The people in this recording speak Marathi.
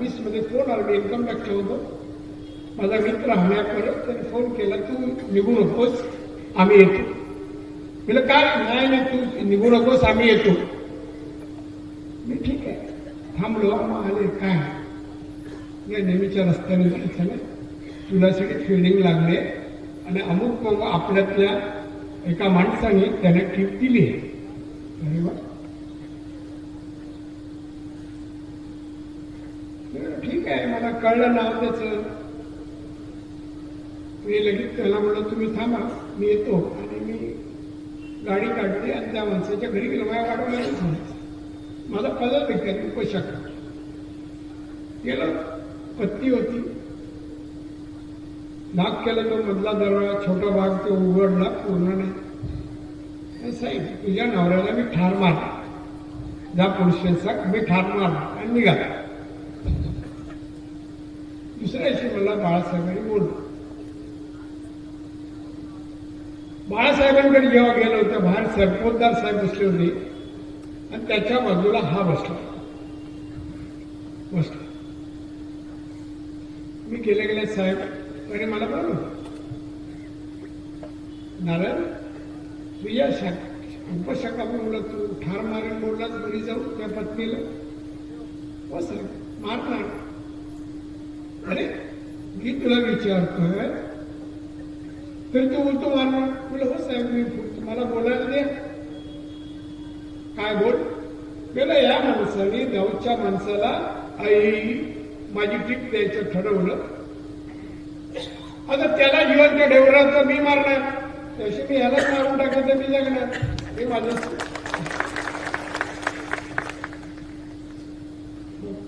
वीसमध्ये फोन आला मी एकदम टॅक्सला होतो. माझा मित्र हण्या परत त्याने फोन केला तू निघू नकोस आम्ही येतो. म्हटलं काय? नाही नाही तू निघू नकोस आम्ही येतो. मी ठीक आहे. थांबलो मग आले काय? नाही नेहमीच्या रस्त्याने जायचं ना. तुला सगळी फिल्डिंग लागले आणि अमुक आपल्यातल्या एका माणसाने त्याने टीप दिली अरे वा मी म्हटलं, ठीक आहे मला कळलं नाव त्याचं. मी लगेच त्याला म्हणलं तुम्ही थांबा मी येतो. आणि मी गाडी काढली आणि त्या माणसाच्या घरी गेलो. माझ्या वाढवल्या माझा पदर भेटत उपशाखा गेलं पत्ती होती. नाक केला तो मधला दरवाजा छोटा भाग तो उघडला पूर्ण नाही. आणि साहेब तुझ्या नवऱ्याला मी ठार मारला. जा पोलीस स्टेशनचा मी ठार मारला आणि निघाला. दुसऱ्याशी मला बाळासाहेबांनी बोललो. बाळासाहेबांकडे जेव्हा गेलो होतो बाहेर सरपोतदार साहेब बसले होते आणि त्याच्या बाजूला हा बसला. बसला. मी गेले गेले साहेब आणि मला बोललो नारायण तुझ्या शाखा उपशाखा बोलला तू ठार मारून बोललाच घरी जाऊ त्या पत्नीला. हो साहेब मारणार अरे मी तुला विचारतोय तर तू बोलतो मारणार तुला हो साहेब मी तुम्हाला बोलायला दे. काय बोल? गेलं या माणसाने गावच्या माणसाला आई माझी टीप द्यायचं ठरवलं. आता त्याला जिवंत ठेवलं तर मी मारणार. तशी मी ह्यालाच मारून टाकलं तर मी जगणार. हे माझं